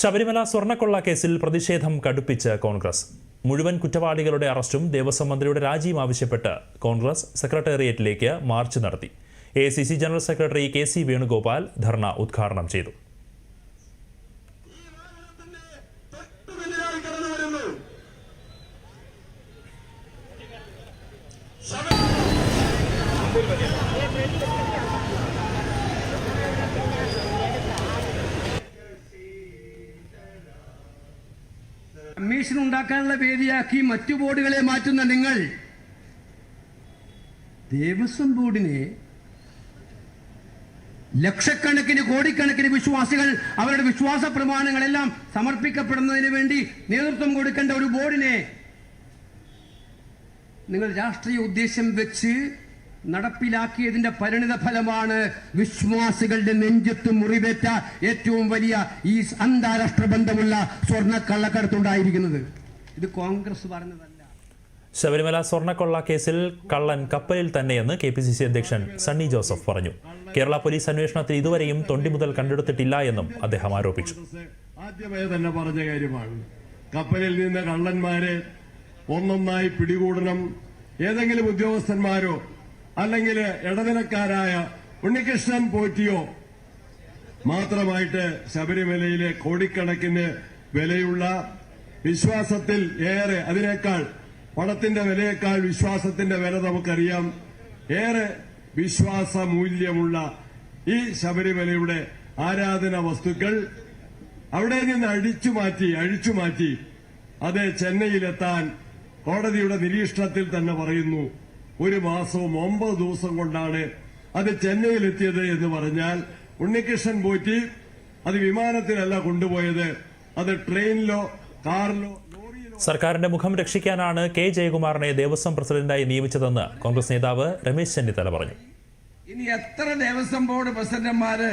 ശബരിമല സ്വർണക്കൊള്ള കേസിൽ പ്രതിഷേധം കടുപ്പിച്ച് കോൺഗ്രസ്. മുഴുവൻ കുറ്റവാളികളുടെ അറസ്റ്റും ദേവസ്വം മന്ത്രിയുടെ രാജിയും ആവശ്യപ്പെട്ട് കോൺഗ്രസ് സെക്രട്ടേറിയറ്റിലേക്ക് മാർച്ച് നടത്തി. A general secretary K C Venugopal ധർണ ഉദ്ഘാടനം ചെയ്തു. കമ്മീഷൻ ഉണ്ടാക്കാനുള്ള വേദിയാക്കി മറ്റു ബോർഡുകളെ മാറ്റുന്ന നിങ്ങൾ. ദേവസ്വം ബോർഡിനെ ലക്ഷക്കണക്കിന് കോടിക്കണക്കിന് വിശ്വാസികൾ അവരുടെ വിശ്വാസ പ്രമാണങ്ങളെല്ലാം സമർപ്പിക്കപ്പെടുന്നതിന് വേണ്ടി നേതൃത്വം കൊടുക്കേണ്ട ഒരു ബോർഡിനെ നിങ്ങൾ രാഷ്ട്രീയ ഉദ്ദേശം വെച്ച് നടപ്പിലാക്കിയതിന്റെ പരിണിത ഫലമാണ് വിശ്വാസികളുടെ നെഞ്ചത്ത് മുറിവേറ്റ ഏറ്റവും വലിയ ഈ അന്താരാഷ്ട്ര ബന്ധമുള്ള സ്വർണ കള്ളക്കടത്തുണ്ടായിരിക്കുന്നത് ഇത് കോൺഗ്രസ് പറഞ്ഞതല്ല. ശബരിമല സ്വർണക്കൊള്ള കേസിൽ കള്ളൻ കപ്പലിൽ തന്നെയെന്ന് കെ പി സി സി അധ്യക്ഷൻ സണ്ണി ജോസഫ് പറഞ്ഞു. കേരള പോലീസ് അന്വേഷണത്തിൽ ഇതുവരെയും തൊണ്ടി മുതൽ കണ്ടെടുത്തിട്ടില്ല എന്നും അദ്ദേഹം ആരോപിച്ചു. ആദ്യമേ തന്നെ പറഞ്ഞ കാര്യമാണ്. കപ്പലിൽ നിന്ന് കള്ളന്മാരെ ഒന്നൊന്നായി പിടികൂടണം. ഏതെങ്കിലും ഉദ്യോഗസ്ഥന്മാരോ അല്ലെങ്കിൽ ഇടനിലക്കാരായ ഉണ്ണികൃഷ്ണൻ പോറ്റിയോ മാത്രമായിട്ട് ശബരിമലയിലെ കോടിക്കണക്കിന് വിലയുള്ള വിശ്വാസത്തിൽ ഏറെ അതിനേക്കാൾ പണത്തിന്റെ വിലയേക്കാൾ വിശ്വാസത്തിന്റെ വില നമുക്കറിയാം. ഏറെ വിശ്വാസ മൂല്യമുള്ള ഈ ശബരിമലയുടെ ആരാധന വസ്തുക്കൾ അവിടെ നിന്ന് അഴിച്ചു മാറ്റി അഴിച്ചു മാറ്റി അത് ചെന്നൈയിലെത്താൻ കോടതിയുടെ നിരീക്ഷണത്തിൽ തന്നെ പറയുന്നു. ഒരു മാസവും ഒമ്പത് ദിവസം കൊണ്ടാണ് അത് ചെന്നൈയിലെത്തിയത് എന്ന് പറഞ്ഞാൽ ഉണ്ണികൃഷ്ണൻ പോറ്റി അത് വിമാനത്തിലല്ല കൊണ്ടുപോയത്. അത് ട്രെയിനിലോ കാറിലോ സർക്കാരിന്റെ മുഖം രക്ഷിക്കാനാണ് കെ ജയകുമാറിനെ ദേവസ്വം പ്രസിഡന്റായി നിയമിച്ചതെന്ന് കോൺഗ്രസ് നേതാവ് രമേശ് ചെന്നിത്തല പറഞ്ഞു. ഇനി എത്ര ദേവസ്വം ബോർഡ് പ്രസിഡന്റുമാര്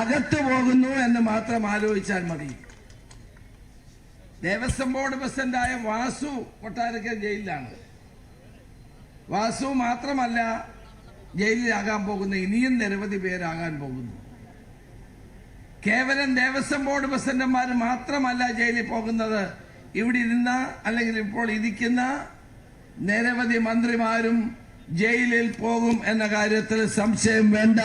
അകത്തു പോകുന്നു എന്ന് മാത്രം ആലോചിച്ചാൽ മതി. ദേവസ്വം ബോർഡ് പ്രസിഡന്റായ വാസു കൊട്ടാരക്കൽ ജയിലിലാണ്. വാസു മാത്രമല്ല ജയിലിലാകാൻ പോകുന്ന ഇനിയും നിരവധി പേരാകാൻ പോകുന്നു. കേവലം ദേവസ്വം ബോർഡ് പ്രസിഡന്റുമാർ മാത്രമല്ല ജയിലിൽ പോകുന്നത്. ഇവിടെ ഇരുന്ന അല്ലെങ്കിൽ ഇപ്പോൾ ഇരിക്കുന്ന നിരവധി മന്ത്രിമാരും ജയിലിൽ പോകും എന്ന കാര്യത്തിൽ സംശയം വേണ്ട.